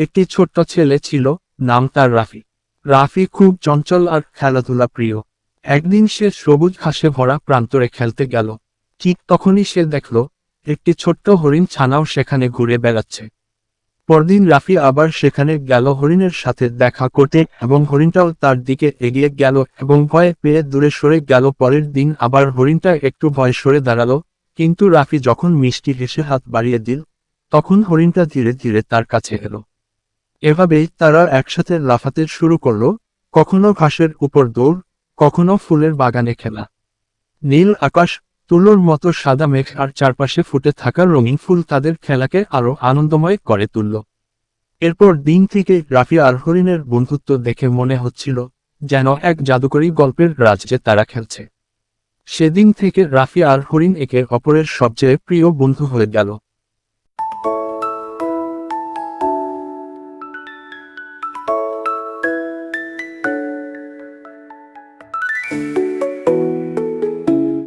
একটি ছোট্ট ছেলে ছিল, নাম তার রাফি। রাফি খুব চঞ্চল আর খেলাধুলা প্রিয়। একদিন সে সবুজ ঘাসে ভরা প্রান্তরে খেলতে গেল। ঠিক তখনই সে দেখল, একটি ছোট্ট হরিণ ছানাও সেখানে ঘুরে বেড়াচ্ছে। পরদিন রাফি আবার সেখানে গেল হরিণের সাথে দেখা করতে এবং হরিণটাও তার দিকে এগিয়ে গেল এবং ভয়ে পেয়ে দূরে সরে গেল। পরের দিন আবার হরিণটা একটু ভয় সরে দাঁড়াল, কিন্তু রাফি যখন মিষ্টি হেসে হাত বাড়িয়ে দিল, তখন হরিণটা ধীরে ধীরে তার কাছে এলো। এভাবেই তারা একসাথে লাফাতে শুরু করল, কখনো ঘাসের উপর দৌড়, কখনো ফুলের বাগানে খেলা। নীল আকাশ, তুলোর মতো সাদা মেঘ আর চারপাশে ফুটে থাকা রঙিন ফুল তাদের খেলাকে আরও আনন্দময় করে তুলল। এরপর দিন থেকে রাফি আর হরিণের বন্ধুত্ব দেখে মনে হচ্ছিল যেন এক জাদুকরী গল্পের রাজ্যে তারা খেলছে। সেদিন থেকে রাফি আর হরিণ একে অপরের সবচেয়ে প্রিয় বন্ধু হয়ে গেল।